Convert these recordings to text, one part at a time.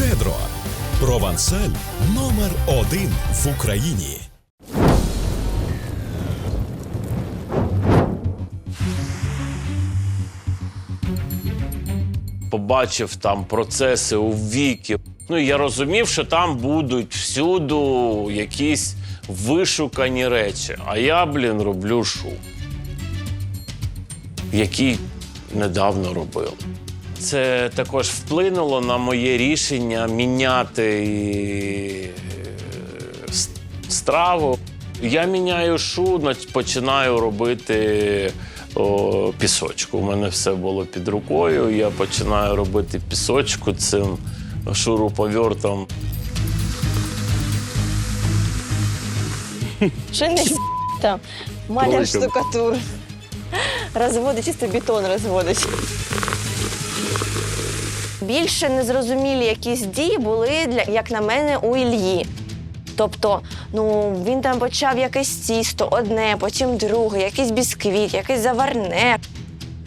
Щедро. Провансаль номер один в Україні. побачив там процеси у віки. Ну я розумів, що там будуть всюду якісь вишукані речі. А я, блін, роблю шоу, який недавно робив. Це також вплинуло на моє рішення міняти е, страву. Я міняю шу, починаю робити о, пісочку. У мене все було під рукою. Я починаю робити пісочку цим шуруповертом. Ще не с- там. Маляр штукатур. Розводить, чисто бетон розводить. Більше незрозумілі якісь дії були, для, як на мене, у Ільї. Тобто, ну він там почав якесь тісто, одне, потім друге, якийсь бісквіт, якесь заварне.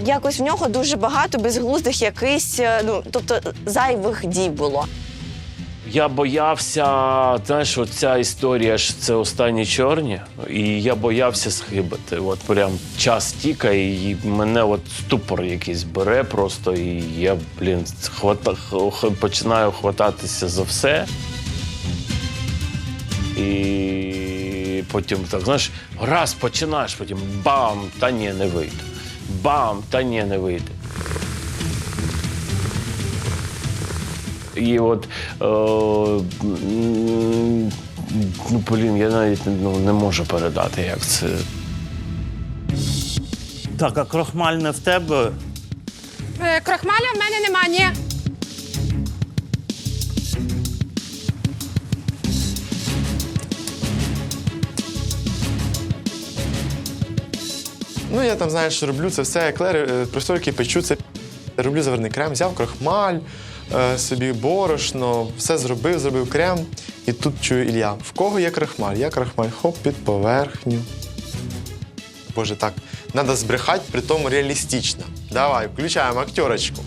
Якось в нього дуже багато безглуздих якихось, е, ну тобто зайвих дій було. Я боявся, знаєш, оця історія ж це останні чорні, і я боявся схибити. От прям час тікає, і мене от ступор якийсь бере просто, і я, блін, хвата, починаю хвататися за все. І потім так, знаєш, раз починаєш, потім бам, та ні, не вийде. Бам, та ні, не вийде. І от е, ну, блін, я навіть ну, не можу передати, як це. Так, а крохмаль не в тебе. Е, Крохмаля в мене нема, ні. Ну, я там, знаєш, роблю це все, еклери, е, просторки печу, це роблю заварний крем, взяв крохмаль, собі борошно, все зробив, зробив крем. І тут чую Ілля. В кого є крохмаль? Я крохмаль, хоп, під поверхню. Боже, так, треба збрехати, при тому реалістично. Давай, включаємо актерочку.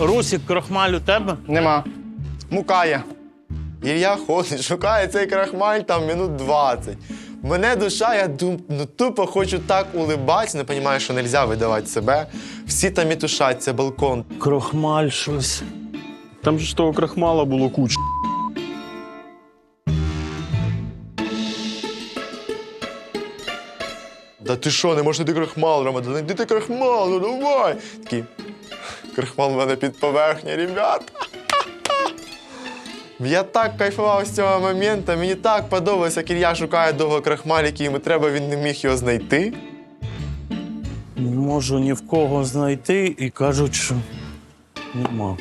Русік, крохмаль у тебе? Нема. Мукає. Ілля ходить, шукає цей крахмаль там минут 20. Мене душа, я дум, ну тупо хочу так улибатися, не розумію, що не можна видавати себе. Всі там мітушаться, балкон. Крохмаль щось. Там же ж того крахмала було куча. Да ти що, не можеш знайти крахмал, Рома? Да знайди ти крахмал, ну давай. Такі, крахмал в мене під поверхня, ребята. Я так кайфував з цього моменту, мені так подобалося, як Ілля шукає довго крахмаль, який йому треба, він не міг його знайти. Не можу ні в кого знайти і кажуть, що нема.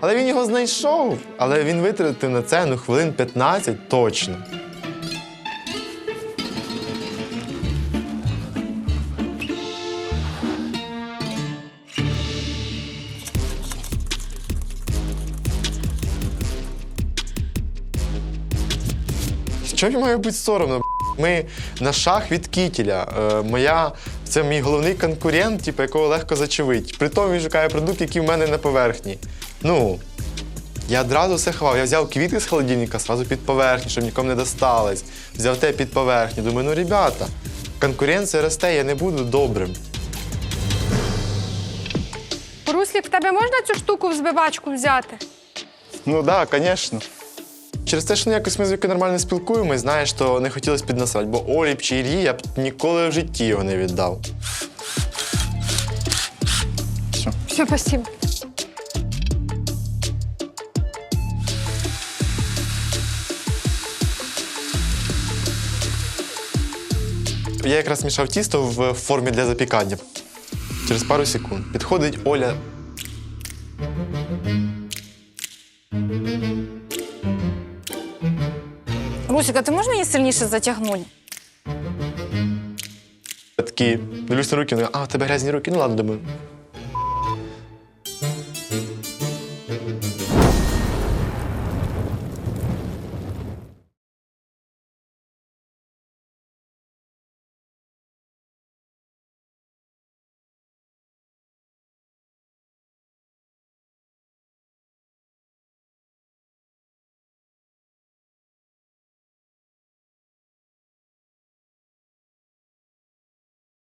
Але він його знайшов, але він витратив на це ну, хвилин 15 точно. Що мені має бути соромно? Ми на шах від кітіля. Е, моя, це мій головний конкурент, типу, якого легко зачевить. При тому він шукає продукт, який в мене на поверхні. Ну, я одразу все ховав. Я взяв квіти з холодильника одразу під поверхню, щоб нікому не досталось. Взяв те під поверхню. Думаю, ну ребята, конкуренція росте, я не буду добрим. Руслік, в тебе можна цю штуку в збивачку взяти? Ну так, да, звісно. Через те, що ну, якось ми з Вікою нормально спілкуємось, знаєш, то не хотілося піднасрати, бо Олі б чи Ільї я б ніколи в житті його не віддав. Все, спасибо. Я якраз мішав тісто в формі для запікання. Через пару секунд підходить Оля. Русик, а ти можеш мені сильніше затягнути? Такі, дивлюсь на руки, ну, а, у тебе грязні руки, ну ладно, думаю,